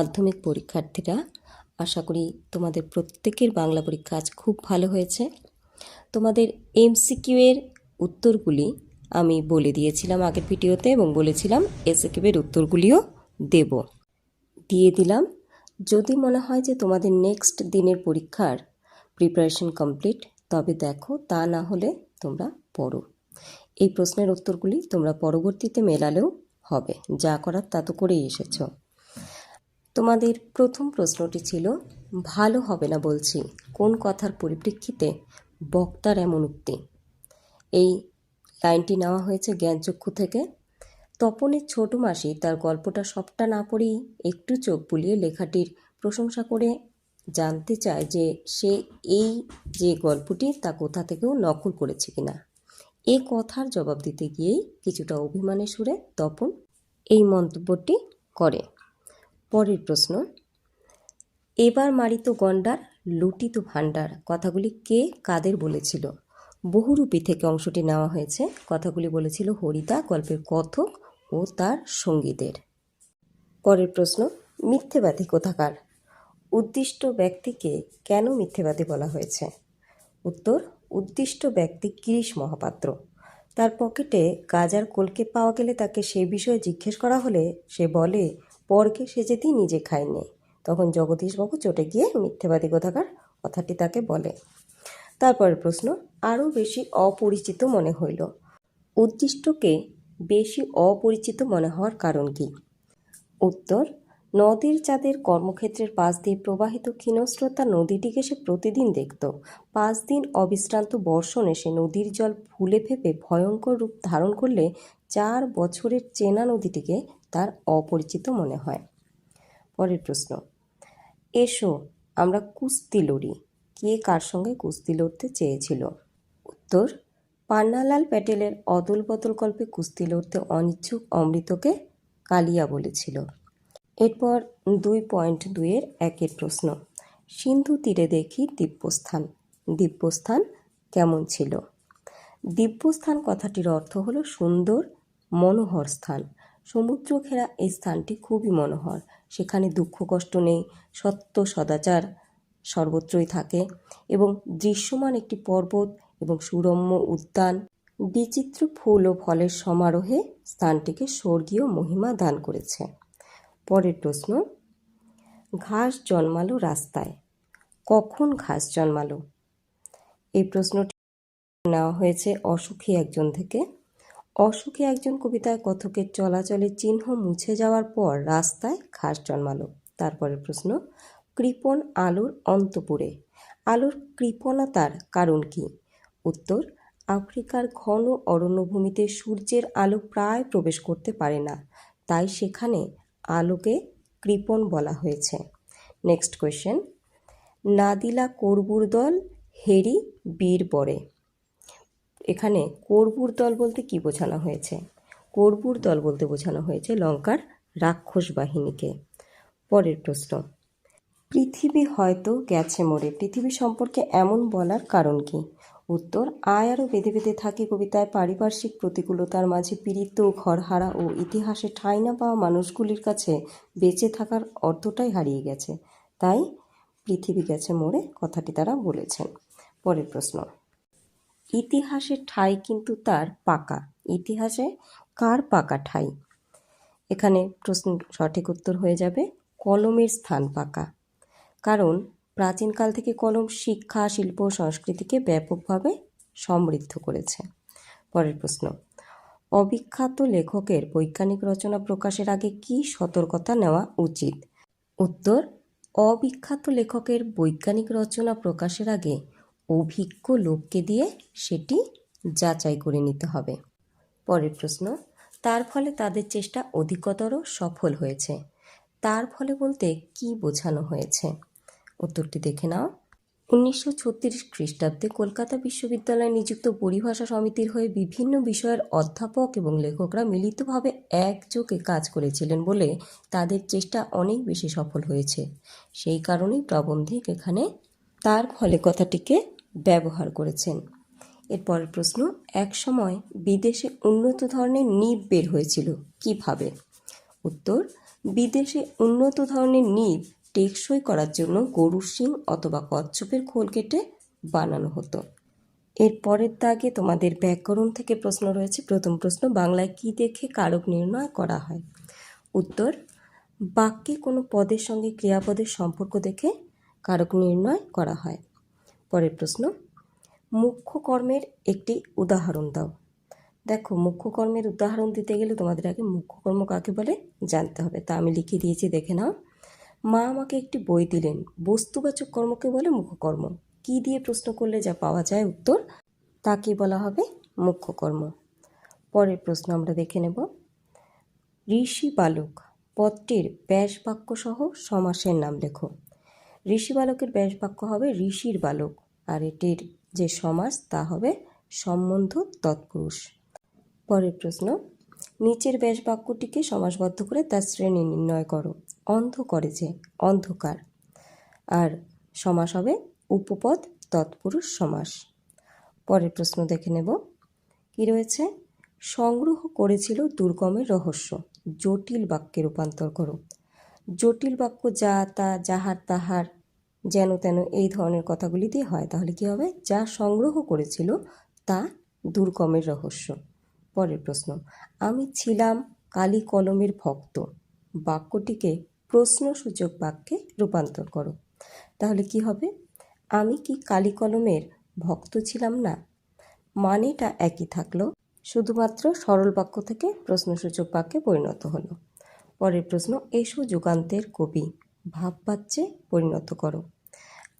মাধ্যমিক পরীক্ষার্থীরা, আশা করি তোমাদের প্রত্যেকের বাংলা পরীক্ষা আজ খুব ভালো হয়েছে। তোমাদের এমসিকিউ এর উত্তরগুলি আমি বলে দিয়েছিলাম আগের ভিডিওতে এবং বলেছিলাম এসএকিউ এর উত্তরগুলিও দেব। দিয়ে দিলাম, যদি মনে হয় যে তোমাদের নেক্সট দিনের পরীক্ষার প্রিপারেশন কমপ্লিট তবে দেখো তা না হলে তোমরা পড়ো। এই প্রশ্নের উত্তরগুলি তোমরা পরবর্তীতে মেলালেও হবে, যা করার তা তো করেই এসেছ। তোমাদের প্রথম প্রশ্নটি ছিল, ভালো হবে না বলছি, কোন কথার পরিপ্রেক্ষিতে বক্তার এমন উক্তি? এই লাইনটি নেওয়া হয়েছে জ্ঞানচক্ষু থেকে। তপনের ছোট মাসি তার গল্পটা সবটা না পড়েই একটু চোখ বুলিয়ে লেখাটির প্রশংসা করে জানতে চায় যে সে এই যে গল্পটি তা কোথা থেকেও নকল করেছে কিনা। এ কথার জবাব দিতে গিয়েই কিছুটা অভিমানের সুরে তপন এই মন্তব্যটি করে। পরের প্রশ্ন, এবার মারিত গন্ডার লুটিত ভাণ্ডার, কথাগুলি কে কাদের বলেছিল? বহুরূপী থেকে অংশটি নেওয়া হয়েছে, কথাগুলি বলেছিল হরিদা, গল্পের কথক ও তার সঙ্গীদের। পরের প্রশ্ন, মিথ্যেবাদী কোথাকার? উদ্দিষ্ট ব্যক্তিকে কেন মিথ্যেবাদী বলা হয়েছে? উত্তর, উদ্দিষ্ট ব্যক্তি গিরিশ মহাপাত্র। তার পকেটে গাজার কলকে পাওয়া গেলে তাকে সে বিষয়ে জিজ্ঞেস করা হলে সে বলে পরকে সে যেতেই নিজে খায়নি তখন জগদীশবাবু চটে গিয়ে মিথ্যেবাদী কথাকার কথাটি তাকে বলে। তারপরের প্রশ্ন, আরও বেশি অপরিচিত মনে হইল। উদ্দিষ্টকে বেশি অপরিচিত মনে হওয়ার কারণ কি? উত্তর নদীর চাঁদের কর্মক্ষেত্রের পাশ দিয়ে প্রবাহিত ক্ষীণস্রোতা নদীটিকে সে প্রতিদিন দেখত। পাঁচ দিন অবিশ্রান্ত বর্ষণে সে নদীর জল ফুলে ফেপে ভয়ঙ্কর রূপ ধারণ করলে চার বছরের চেনা নদীটিকে তার অপরিচিত মনে হয়। পরের প্রশ্ন, এসো, আমরা কুস্তি লড়ি। কে কার সঙ্গে কুস্তি লড়তে চেয়েছিল? উত্তর, পান্নালাল প্যাটেলের অদল বদল গল্পে কুস্তি লড়তে অনিচ্ছুক অমৃতকে কালিয়া বলেছিল। এরপর দুই পয়েন্ট দুইয়ের একের প্রশ্ন। সিন্ধু তীরে দেখি দিব্যস্থান। দিব্যস্থান কেমন ছিল? দিব্যস্থান কথাটির অর্থ হলো সুন্দর, মনোহর স্থান। সমুদ্র ঘেরা এই স্থানটি খুবই মনোহর। সেখানে দুঃখ কষ্ট নেই, সত্য সদাচার সর্বত্রই থাকে এবং দৃশ্যমান একটি পর্বত এবং সুরম্য উদ্যান। বিচিত্র ফুল ও ফলের সমারোহে স্থানটিকে স্বর্গীয় মহিমা দান করেছে। পরের প্রশ্ন, ঘাস জন্মালো রাস্তায়। কখন ঘাস জন্মালো? এই প্রশ্নটি নেওয়া হয়েছে অসুখী একজন থেকে। অসুখী একজন কবিতায় কথকের চলাচলের চিহ্ন মুছে যাওয়ার পর রাস্তায় ঘাস জন্মালো। তারপরের প্রশ্ন কৃপণ আলোর অন্তপুরে। আলোর কৃপণতার কারণ কি? উত্তর, আফ্রিকার ঘন অরণ্যভূমিতে সূর্যের আলো প্রায় প্রবেশ করতে পারে না। তাই সেখানে আলোকে কৃপণ বলা হয়েছে। নেক্সট কোয়েশ্চেন নাদিলা করবুর দল, হেরি বীর বরে। এখানে করবুর দল বলতে কি বোঝানো হয়েছে? করবুর দল বলতে বোঝানো হয়েছে লঙ্কার রাক্ষস বাহিনীকে। পরের প্রশ্ন। পৃথিবী হয়তো গেছে মরে। পৃথিবী সম্পর্কে এমন বলার কারণ কি? উত্তর আয় আরও বেঁধে বেঁধে থাকে কবিতায় পারিপার্শ্বিক প্রতিকূলতার মাঝে পীড়িত, ঘরহারা ও ইতিহাসে ঠাঁই না পাওয়া মানুষগুলির কাছে বেঁচে থাকার অর্থটাই হারিয়ে গেছে। তাই পৃথিবী গেছে মোড়ে, কথাটি তারা বলেছেন। পরের প্রশ্ন। ইতিহাসে ঠাঁই কিন্তু তার পাকা। ইতিহাসে কার পাকা ঠাঁই? এখানে প্রশ্ন সঠিক উত্তর হয়ে যাবে, কলমের স্থান পাকা। কারণ প্রাচীনকাল থেকে কলম শিক্ষা, শিল্প সংস্কৃতিকে ব্যাপকভাবে সমৃদ্ধ করেছে। পরের প্রশ্ন, অবিখ্যাত লেখকের বৈজ্ঞানিক রচনা প্রকাশের আগে কি সতর্কতা নেওয়া উচিত? উত্তর, অবিখ্যাত লেখকের বৈজ্ঞানিক রচনা প্রকাশের আগে অভিজ্ঞ লোককে দিয়ে সেটি যাচাই করে নিতে হবে। পরের প্রশ্ন, তার ফলে তাদের চেষ্টা অধিকতর সফল হয়েছে। তার ফলে বলতে কি বোঝানো হয়েছে? উত্তরটি দেখে নাও। উনিশশো ছত্রিশ খ্রিস্টাব্দে কলকাতা বিশ্ববিদ্যালয়ে নিযুক্ত পরিভাষা সমিতির হয়ে বিভিন্ন বিষয়ের অধ্যাপক এবং লেখকরা মিলিতভাবে একযোগে কাজ করেছিলেন বলে তাদের চেষ্টা অনেক বেশি সফল হয়েছে। সেই কারণেই প্রবন্ধিক এখানে তার ফলে কথাটিকে ব্যবহার করেছেন। এরপরের প্রশ্ন, এক সময় বিদেশে উন্নত ধরনের নিপ বের হয়েছিল কীভাবে? উত্তর, বিদেশে উন্নত ধরনের নিব টেকসই করার জন্য গরুর শিং অথবা কচ্ছপের খোল কেটে বানানো হতো। এর পরের দাগে তোমাদের ব্যাকরণ থেকে প্রশ্ন রয়েছে। প্রথম প্রশ্ন, বাংলায় কি দেখে কারক নির্ণয় করা হয়? উত্তর, বাক্যে কোনো পদের সঙ্গে ক্রিয়াপদের সম্পর্ক দেখে কারক নির্ণয় করা হয়। পরের প্রশ্ন, মুখ্য কর্মের একটি উদাহরণ দাও। দেখো, মুখ্য কর্মের উদাহরণ দিতে গেলে তোমাদের আগে মুখ্য কর্ম কাকে বলে জানতে হবে। তা আমি লিখে দিয়েছি, দেখে নাও। মা আমাকে একটি বই দিলেন। বস্তুবাচক কর্মকে বলে মুখ্য কর্ম কি দিয়ে প্রশ্ন করলে যা পাওয়া যায় উত্তর? তাকে বলা হবে মুখ্যকর্ম। পরের প্রশ্ন আমরা দেখে নেব। ঋষি বালক পদটির ব্যাস বাক্য সহ সমাসের নাম লেখো। ঋষি বালকের ব্যাস বাক্য হবে ঋষির বালক, আর এটির যে সমাস তা হবে সম্বন্ধ তৎপুরুষ। পরের প্রশ্ন, নিচের ব্যাস বাক্যটিকে সমাসবদ্ধ করে তার শ্রেণি নির্ণয় করো। অন্ধ করে যে অন্ধকার। আর সমাস হবে উপপদ, তৎপুরুষ সমাস। পরের প্রশ্ন দেখে নেব। কি রয়েছে? সংগ্রহ করেছিল দুর্গমের রহস্য। জটিল বাক্যে রূপান্তর করো। জটিল বাক্য যা, তা, যাহার তাহার, যেন তেন এই ধরনের কথাগুলি দিয়ে হয়। তাহলে কি হবে? যা সংগ্রহ করেছিল, তা দুর্গমের রহস্য। পরের প্রশ্ন। আমি ছিলাম কালি কলমের ভক্ত। বাক্যটিকে প্রশ্নসূচক বাক্যে রূপান্তর করো। তাহলে কি হবে? আমি কি কালি কলমের ভক্ত ছিলাম না? মানেটা একই থাকল, শুধুমাত্র সরল বাক্য থেকে প্রশ্নসূচক বাক্যে পরিণত হলো। পরের প্রশ্ন, এসো যুগান্তের কবি ভাববাচ্যে পরিণত করো।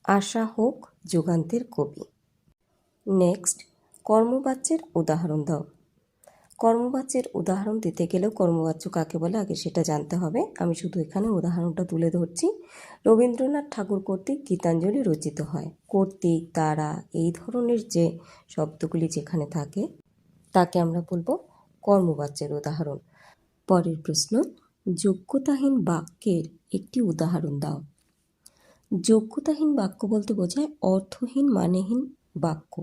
আশা হোক যুগান্তের কবি। নেক্সট, কর্মবাচ্যের উদাহরণ দাও। কর্মবাচ্যের উদাহরণ দিতে গেলেও কর্মবাচ্য কাকে বলে আগে সেটা জানতে হবে। আমি শুধু এখানে উদাহরণটা তুলে ধরছি। রবীন্দ্রনাথ ঠাকুর কর্তৃক গীতাঞ্জলি রচিত হয়। কর্তৃক, তারা এই ধরনের যে শব্দগুলি যেখানে থাকে, তাকে আমরা বলব কর্মবাচ্যের উদাহরণ। পরের প্রশ্ন, যোগ্যতাহীন বাক্যের একটি উদাহরণ দাও। যোগ্যতাহীন বাক্য বলতে বোঝায় অর্থহীন মানেহীন বাক্য।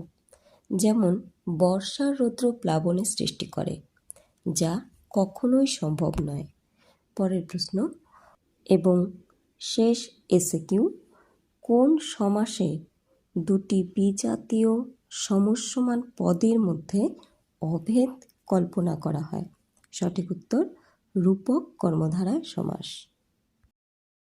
যেমন বর্ষার রৌদ্র প্লাবনের সৃষ্টি করে, যা কখনোই সম্ভব নয়। পরের প্রশ্ন, এবং শেষ এসে কিউ কোন সমাসে দুটি বিজাতীয় সমস্যমান পদের মধ্যে অভেদ কল্পনা করা হয়? সঠিক উত্তর, রূপক কর্মধারায় সমাস।